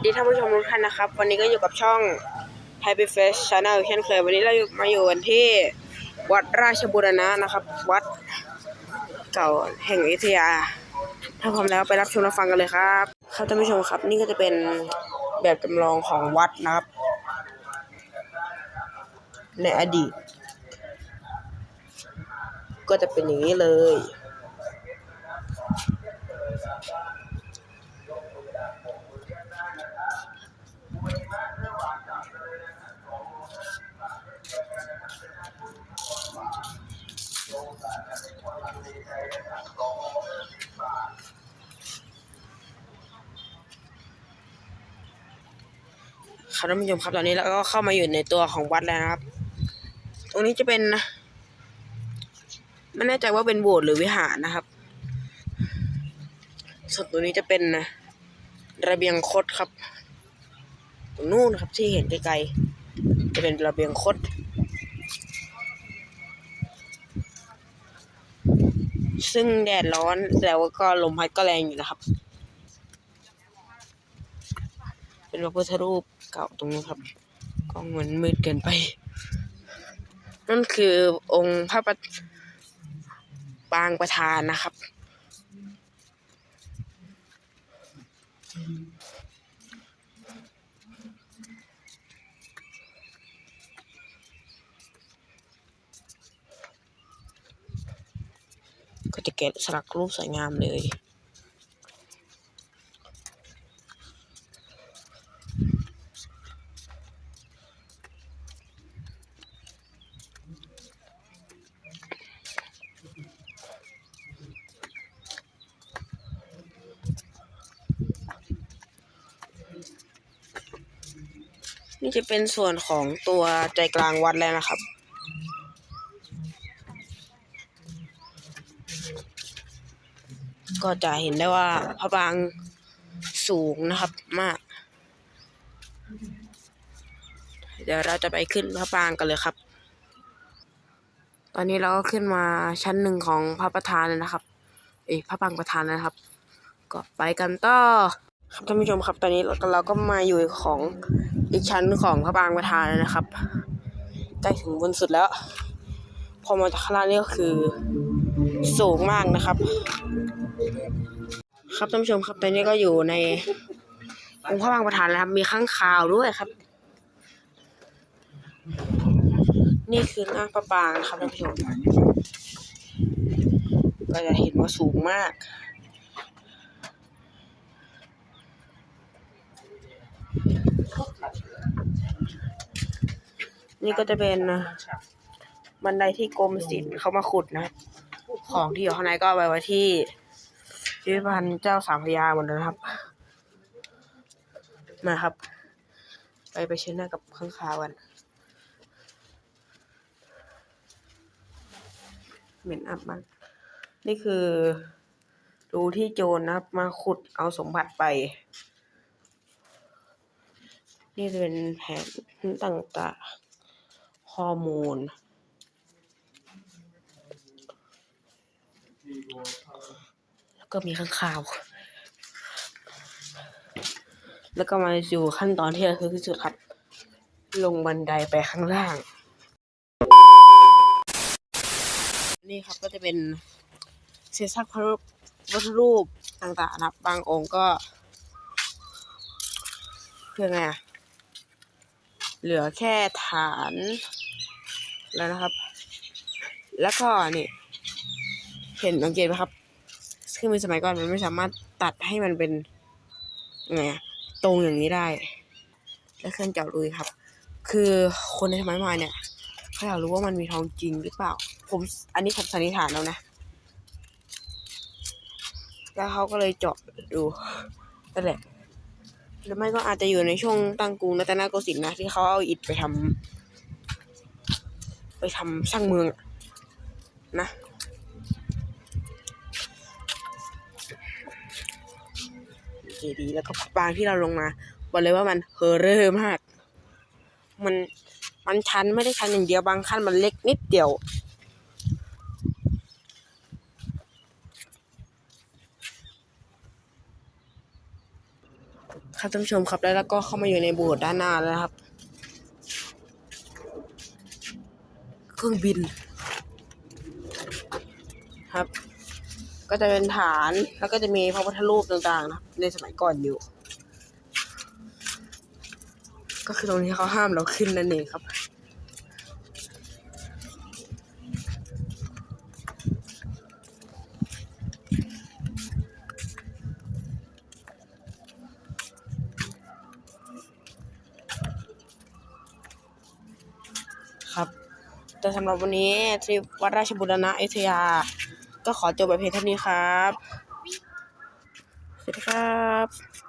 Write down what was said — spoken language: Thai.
วัสดีท่านผู้ชมทุกท่านนะครับ วันนี้ก็อยู่กับช่อง Happy Face Channel เช่นเคยวันนี้เราอยู่มาอยู่กันที่วัดราชบูรณะนะครับ วัดเก่าแห่งอยุธยา ถ้าพร้อมแล้วไปรับชมรับฟังกันเลยครับครับท่านผู้ชมครับ นี่ก็จะเป็นแบบจำลองของวัดนะครับ ในอดีต ก็จะเป็นอย่างนี้เลย ครับท่านผู้ชมครับตอนนี้เราก็เข้ามาอยู่ในตัวของวัดแล้วนะครับ ตรงนี้จะเป็นไม่แน่ใจว่าเป็นโบสถ์หรือวิหารนะครับ ส่วนตัวนี้จะเป็นระเบียงคดครับ ตรงนู้นครับที่เห็นไกลๆจะเป็นระเบียงคดซึ่งแดดร้อนแล้วก็ลมพัดก็แรงอยู่นะครับ เป็นพระพุทธรูป เก่าตรงนี้ครับกล้องมันมืดเกินไป นั่นคือองค์พระประปางประธานนะครับ ก็จะแกะสลักรูปสวยงามเลย นี่จะเป็นส่วนของตัวใจกลางวัดแล้วนะครับ ก็จะเห็นได้ว่าพระปรางสูงนะครับมาก เดี๋ยวเราจะไปขึ้นพระปรางกันเลยครับ ตอนนี้เราก็ขึ้นมาชั้นหนึ่งของพระประธานแล้วนะครับ เอ้พระปรางประธานนะครับ ก็ไปกันต่อครับท่านผู้ชมครับตอนนี้เราก็มาอยู่ของ อีกชั้นของพระปางประธานนะครับใกล้ถึงบนสุดแล้ว พอมาจากข้างล่างนี่ก็คือสูงมากนะครับ ครับท่านผู้ชมครับตอนนี้ก็อยู่ในองค์พระปางประธานแล้วครับ มีข้างคาวด้วยครับ นี่คือหน้าพระปรางนะครับท่านผู้ชมก็จะเห็นว่าสูงมาก นี่ก็จะเป็นบันไดที่กรมศิลป์เขามาขุดนะ ของที่อยู่ข้างในก็เอาไปไว้ที่พิพิธภัณฑ์เจ้าสามพยาหมดเลยนะครับ มาครับ ไปไปเช็ดหน้ากับข้างคาวกันเหม็นอับมันนี่คือรูที่โจรนะครับ มาขุดเอาสมบัติไป นี่จะเป็นแผนต่างๆ ข้อมูล แล้วก็มีข้างข่าว แล้วก็มาอยู่ขั้นตอนที่เราคือที่สุดครับ ลงบันไดไปข้างล่าง นี่ครับก็จะเป็นเศษซากพระรูปวัตถุรูปต่างๆนะครับ บางองค์ก็คือไงอะ เหลือแค่ฐานแล้วนะครับ แล้วก็นี่ เห็นสังเกตไหมครับคือในสมัยก่อนมันไม่สามารถตัดให้มันเป็นไงตรงอย่างนี้ได้ และเครื่องเจาะรูครับ คือคนในสมัยใหม่เนี่ยเขาอยากรู้ว่ามันมีทองจริงหรือเปล่า ผมอันนี้ผมสันนิษฐานแล้วนะ แล้วเขาก็เลยเจาะดูนั่นแหละ หรือไม่ก็อาจจะอยู่ในช่วงตั้งกรุงรัตนโกสินทร์นะที่เขาเอาอิฐไปทำไปทำสร้างเมืองอะนะ เจดีแล้วก็ปางที่เราลงมาบอกเลยว่ามันเฮอเรอร์มาก มันมันชันไม่ได้ชันอย่างเดียวบางขั้นมันเล็กนิดเดียว ครับท่านผู้ชมครับแล้วก็เข้ามาอยู่ในโบสถ์ด้านหน้าแล้วครับ เครื่องบิน ครับ ก็จะเป็นฐานแล้วก็จะมีพระพุทธรูปต่างๆนะครับในสมัยก่อนอยู่ ก็คือตรงนี้เขาห้ามเราขึ้นนั่นเองครับ แต่สำหรับวันนี้ทริปวัดราชบุรณะอยุธยา ก็ขอจบไปเพียงเท่านี้ครับ สวัสดีครับ